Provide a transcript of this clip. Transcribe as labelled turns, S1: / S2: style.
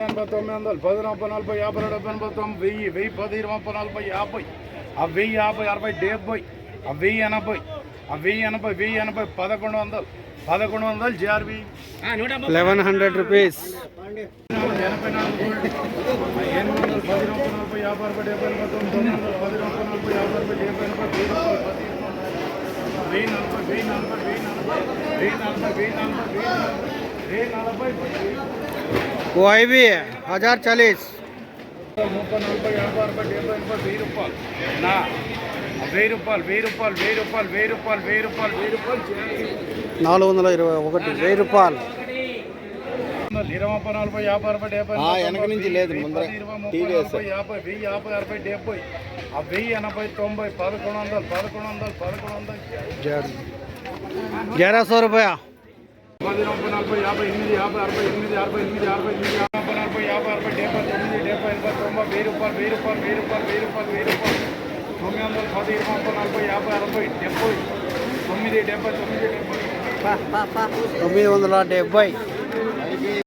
S1: ఎనభై తొమ్మిది వందలు పది నలభై నలభై యాభై డెబ్బై ఎనభై తొమ్మిది వెయ్యి వెయ్యి పది ఇరవై ముప్పై నలభై యాభై ఆ వెయ్యి యాభై అరవై డెబ్బై ఆ వెయ్యి ఎనభై ఆ వెయ్యి ఎనభై వెయ్యి ఎనభై పదకొండు వందలు పదకొండు వందలు జార్వి
S2: లెవెన్ హండ్రెడ్ రూపీస్
S1: ఎనభై నాలుగు ఆ ఎనిమిది వందలు పది నలభై నలభై యాభై అరవై డెబ్బై ఎనభై తొమ్మిది తొమ్మిది వందలు పది నలభై నలభై యాభై అరవై డెబ్బై ఎనభై వెయ్యి నలభై పది వెయ్యి నలభై వెయ్యి నలభై వెయ్యి నలభై వెయ్యి నలభై వెయ్యి నలభై వెయ్యి నలభై వెయ్యి నలభై
S2: वो आई भी है हजार चालीस
S1: ముప్పై నలభై యాభై అరవై డెబ్బై ఎనభై వెయ్యి రూపాయలు నా వెయ్యి రూపాయలు వెయ్యి రూపాయలు వెయ్యి రూపాయలు వెయ్యి రూపాయలు వెయ్యి రూపాయలు వెయ్యి రూపాయలు చేయాలి.
S2: నాలుగు వందల ఇరవై ఒకటి వెయ్యి రూపాయలు
S1: ఇరవై ముప్పై నలభై యాభై అరవై డెబ్బై
S3: ఆ, వెనక నుంచి లేదు, ముందర టీవీ వేస్తారు.
S1: యాభై వెయ్యి యాభై అరవై డెబ్బై ఆ వెయ్యి ఎనభై తొంభై పదకొండు వందలు పదకొండు వందలు పదకొండు వందలు
S2: ग्यारह सौ रुपया
S1: పది నలభై నలభై యాభై ఎనిమిది యాభై అరవై ఎనిమిది అరవై ఎనిమిది అరవై ఎనిమిది నలభై నలభై యాభై అరవై డెబ్బై తొమ్మిది డెబ్బై ఎనభై తొంభై వెయ్యి రూపాయలు వెయ్యి రూపాయలు వెయ్యి రూపాయలు వెయ్యి రూపాయలు వెయ్యి రూపాయలు. తొమ్మిది వందల పది ఇరవై ముప్పై నలభై యాభై అరవై డెబ్బై. తొమ్మిది డెబ్బై తొమ్మిది డెబ్బై.
S2: తొమ్మిది వందల డెబ్బై.